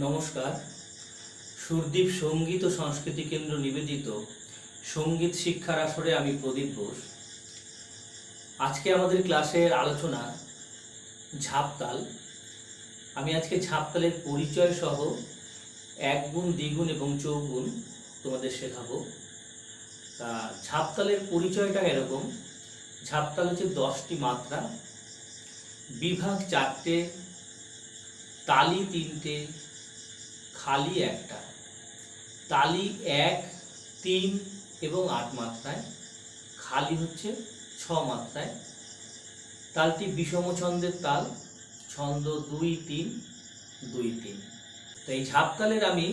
নমস্কার। সুরদীপ সংগীত ও সংস্কৃতি কেন্দ্র নিবেদিত সংগীত শিক্ষার আসরে আমি প্রদীপ ঘোষ। আজকে আমাদের ক্লাসের আলোচনা ঝাপতাল। আমি আজকে ঝাপতালের পরিচয় সহ এক গুণ, দ্বিগুণ এবং চৌগুণ তোমাদের শেখাবো। তা ঝাপতালের পরিচয়টা এরকম। ঝাপতাল হচ্ছে দশটি মাত্রা। বিভাগ চারটে, তালি তিনটে খালি একটা। তালি এক, তিন এবং আট মাত্রায়। খালি হচ্ছে ছ মাত্রায়। তালটি বিষম ছন্দের তাল। ছন্দ দুই, তিন দুই, তিন। তো এই ঝাপতালের আমি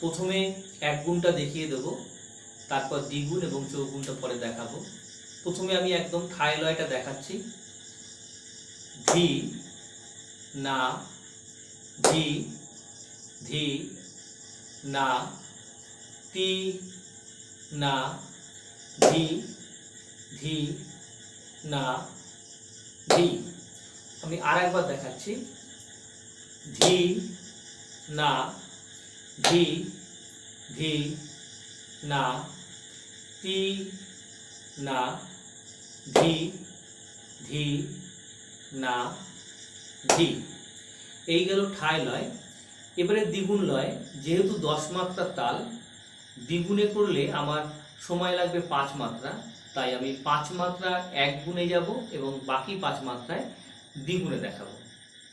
প্রথমে এক গুণটা দেখিয়ে দেবো। তারপর দ্বিগুণ এবং চৌগুণটা পরে দেখাবো। প্রথমে আমি একদম ঠায় লয়টা দেখাচ্ছি। ধি না ধি ধি, না, তি, না, ধি ধি, না, ধি। আমি আর একবার দেখাচ্ছি। ধি, না, ধি ধি, না, তি, না, ধি ধি, না, ধি। এই গেল ঠায় লয়। এবারে দ্বিগুণ লয় যেহেতু দশ মাত্রার তাল, দ্বিগুণে করলে আমার সময় লাগবে পাঁচ মাত্রা, তাই আমি পাঁচ মাত্রা এক গুণে যাব এবং বাকি পাঁচ মাত্রায় দ্বিগুণে দেখাবো।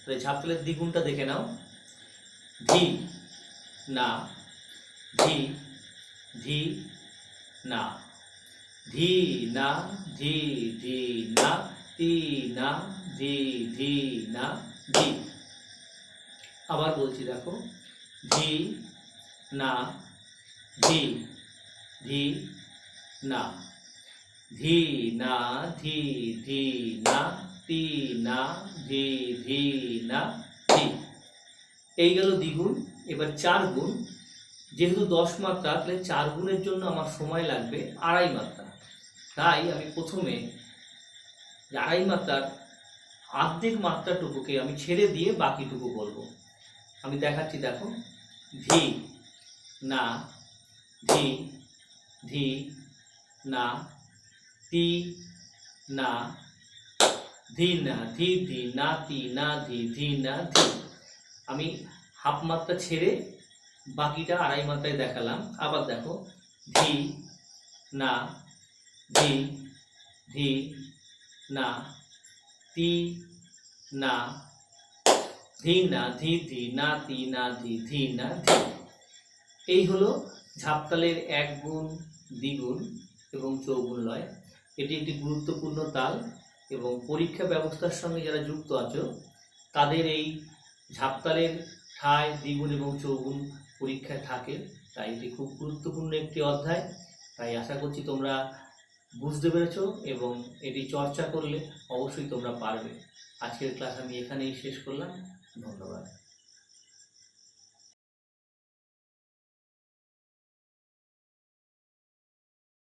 তাহলে ঝাপতালের দ্বিগুণটা দেখে নাও। ধি না। ধি ধি না। ধি না। ধি ধি না। তি, না। ধি ধি না। ধি আবার বলছি দেখো ধি না ধি ধি না ধি না ধি ধি না, তি, না ধি ধি না ধি এই গেল দ্বিগুণ, এবার চার গুণ। যেহেতু দশ মাত্রা, তাহলে চার গুণের জন্য আমার সময় লাগবে আড়াই মাত্রা। তাই আমি প্রথমে আড়াই মাত্রার অর্ধেক মাত্রাটুকুকে আমি ছেড়ে দিয়ে বাকিটুকু বলব। আমি দেখাচ্ছি, দেখো। ধি, না। ধি ধি, না। তি, না। ধি না। ধি ধি, না, তি, না, ধি ধি, না, ধি। আমি হাফ মাত্রা ছেড়ে বাকিটা আড়াই মাত্রায় দেখালাম। আবার দেখো, ধি, না। ধি ধি, না। তি, না। ধি না ধি ধি না তি না ধি ধি না ধি। এই হলো ঝাপতালের এক গুণ, দ্বিগুণ এবং চৌগুণ লয়। এটি একটি গুরুত্বপূর্ণ তাল এবং পরীক্ষা ব্যবস্থার সঙ্গে যারা যুক্ত আছো, তাদের এই ঝাপতালের ঠায় দ্বিগুণ এবং চৌগুণ পরীক্ষায় থাকে। তাই এটি খুব গুরুত্বপূর্ণ একটি অধ্যায়। তাই আশা করছি তোমরা বুঝতে পেরেছ এবং এটি চর্চা করলে অবশ্যই তোমরা পারবে। আজকের ক্লাস আমি এখানেই শেষ করলাম। ধন্যবাদ